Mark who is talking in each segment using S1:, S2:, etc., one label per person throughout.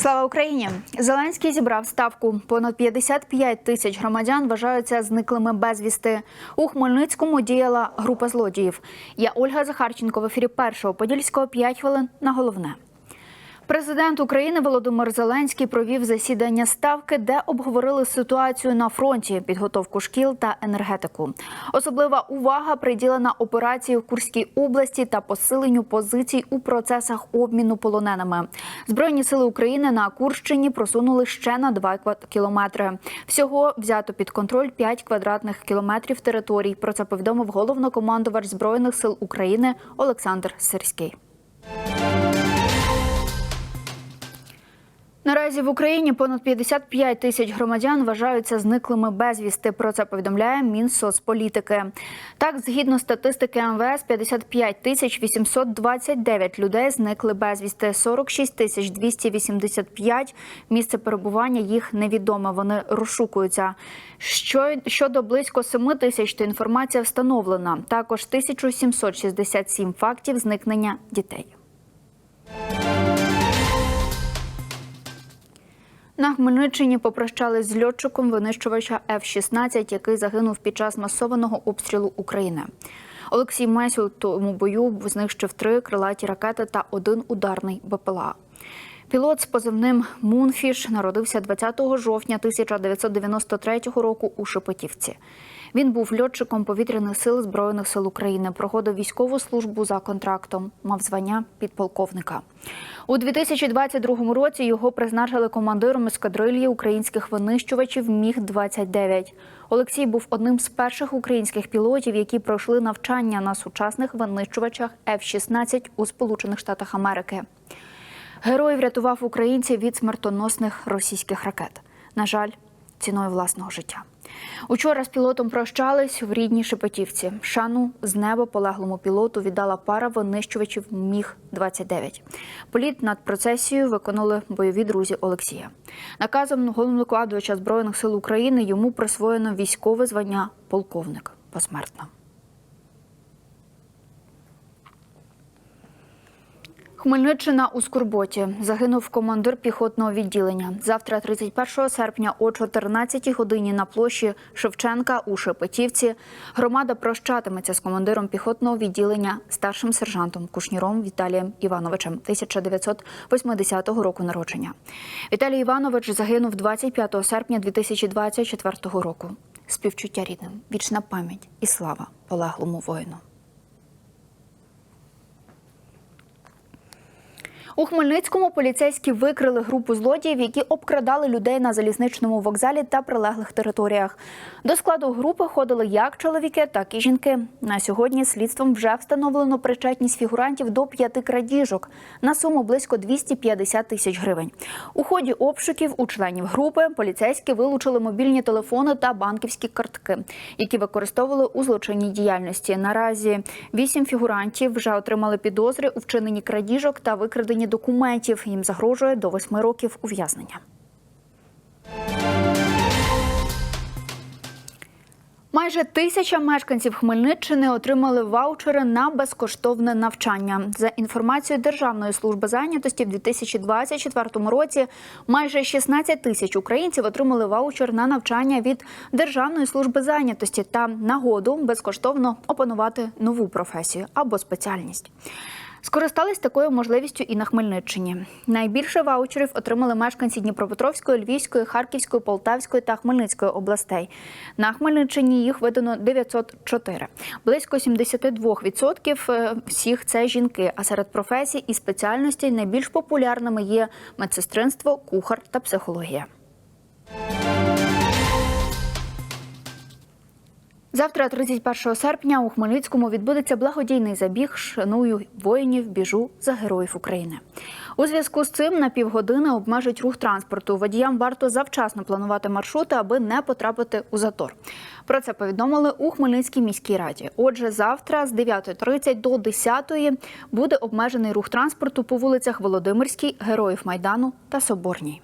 S1: Слава Україні! Зеленський зібрав ставку. Понад 55 тисяч громадян вважаються зниклими безвісти. У Хмельницькому діяла група злодіїв. Я Ольга Захарченко в ефірі першого подільського 5 хвилин на головне. Президент України Володимир Зеленський провів засідання ставки, де обговорили ситуацію на фронті, підготовку шкіл та енергетику. Особлива увага приділена операції в Курській області та посиленню позицій у процесах обміну полоненими. Збройні сили України на Курщині просунули ще на 2 квад- кілометри. Всього взято під контроль 5 квадратних кілометрів територій. Про це повідомив головнокомандувач збройних сил України Олександр Сирський. Наразі в Україні понад 55 тисяч громадян вважаються зниклими безвісти. Про це повідомляє Мінсоцполітики. Так, згідно статистики МВС, 55 тисяч 829 людей зникли безвісти, 46 тисяч 285 місце перебування їх невідоме. Вони розшукуються. Що щодо близько 7 тисяч, то інформація встановлена. Також 1767 фактів зникнення дітей. На Хмельниччині попрощались з льотчиком винищувача F-16, який загинув під час масованого обстрілу України. Олексій Месю у тому бою знищив три крилаті ракети та один ударний БПЛА. Пілот з позивним Мунфіш народився 20 жовтня 1993 року у Шепетівці. Він був льотчиком повітряних сил Збройних сил України, проходив військову службу за контрактом, мав звання підполковника. У 2022 році його призначили командиром ескадрильї українських винищувачів Міг-29. Олексій був одним з перших українських пілотів, які пройшли навчання на сучасних винищувачах F-16 у Сполучених Штатах Америки. Герой врятував українців від смертоносних російських ракет. На жаль, ціною власного життя. Учора з пілотом прощались в рідній Шепетівці. Шану з неба полеглому пілоту віддала пара винищувачів Міг 29 Політ над процесією виконали бойові друзі Олексія. Наказом головнокладувача збройних сил України йому присвоєно військове звання полковник посмертно. Хмельниччина у Скорботі загинув командир піхотного відділення. Завтра, 31 серпня, о 14 годині на площі Шевченка у Шепетівці громада прощатиметься з командиром піхотного відділення старшим сержантом Кушніром Віталієм Івановичем 1980 року народження. Віталій Іванович загинув 25 серпня 2024 року. Співчуття рідним, вічна пам'ять і слава полеглому воїну. У Хмельницькому поліцейські викрили групу злодіїв, які обкрадали людей на залізничному вокзалі та прилеглих територіях. До складу групи ходили як чоловіки, так і жінки. На сьогодні слідством вже встановлено причетність фігурантів до п'яти крадіжок на суму близько 250 тисяч гривень. У ході обшуків у членів групи поліцейські вилучили мобільні телефони та банківські картки, які використовували у злочинній діяльності. Наразі вісім фігурантів вже отримали підозри у вчиненні крадіжок та викраденні документів. Їм загрожує до восьми років ув'язнення. Майже тисяча мешканців Хмельниччини отримали ваучери на безкоштовне навчання. За інформацією Державної служби зайнятості, в 2024 році майже 16 тисяч українців отримали ваучер на навчання від Державної служби зайнятості та нагоду безкоштовно опанувати нову професію або спеціальність. Скористались такою можливістю і на Хмельниччині. Найбільше ваучерів отримали мешканці Дніпропетровської, Львівської, Харківської, Полтавської та Хмельницької областей. На Хмельниччині їх видано 904. Близько 72% е, всіх це жінки. А серед професій і спеціальностей найбільш популярними є медсестринство, кухар та психологія. Завтра, 31 серпня, у Хмельницькому відбудеться благодійний забіг Шаную воїнів, біжу за героїв України. У зв'язку з цим на півгодини обмежать рух транспорту. Водіям варто завчасно планувати маршрути, аби не потрапити у затор. Про це повідомили у Хмельницькій міській раді. Отже, завтра з 9.30 до 10.00 буде обмежений рух транспорту по вулицях Володимирській, Героїв Майдану та Соборній.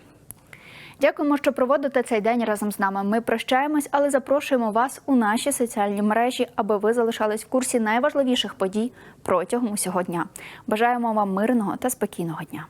S1: Дякуємо, що проводите цей день разом з нами. Ми прощаємось, але запрошуємо вас у наші соціальні мережі, аби ви залишались в курсі найважливіших подій протягом усього дня. Бажаємо вам мирного та спокійного дня.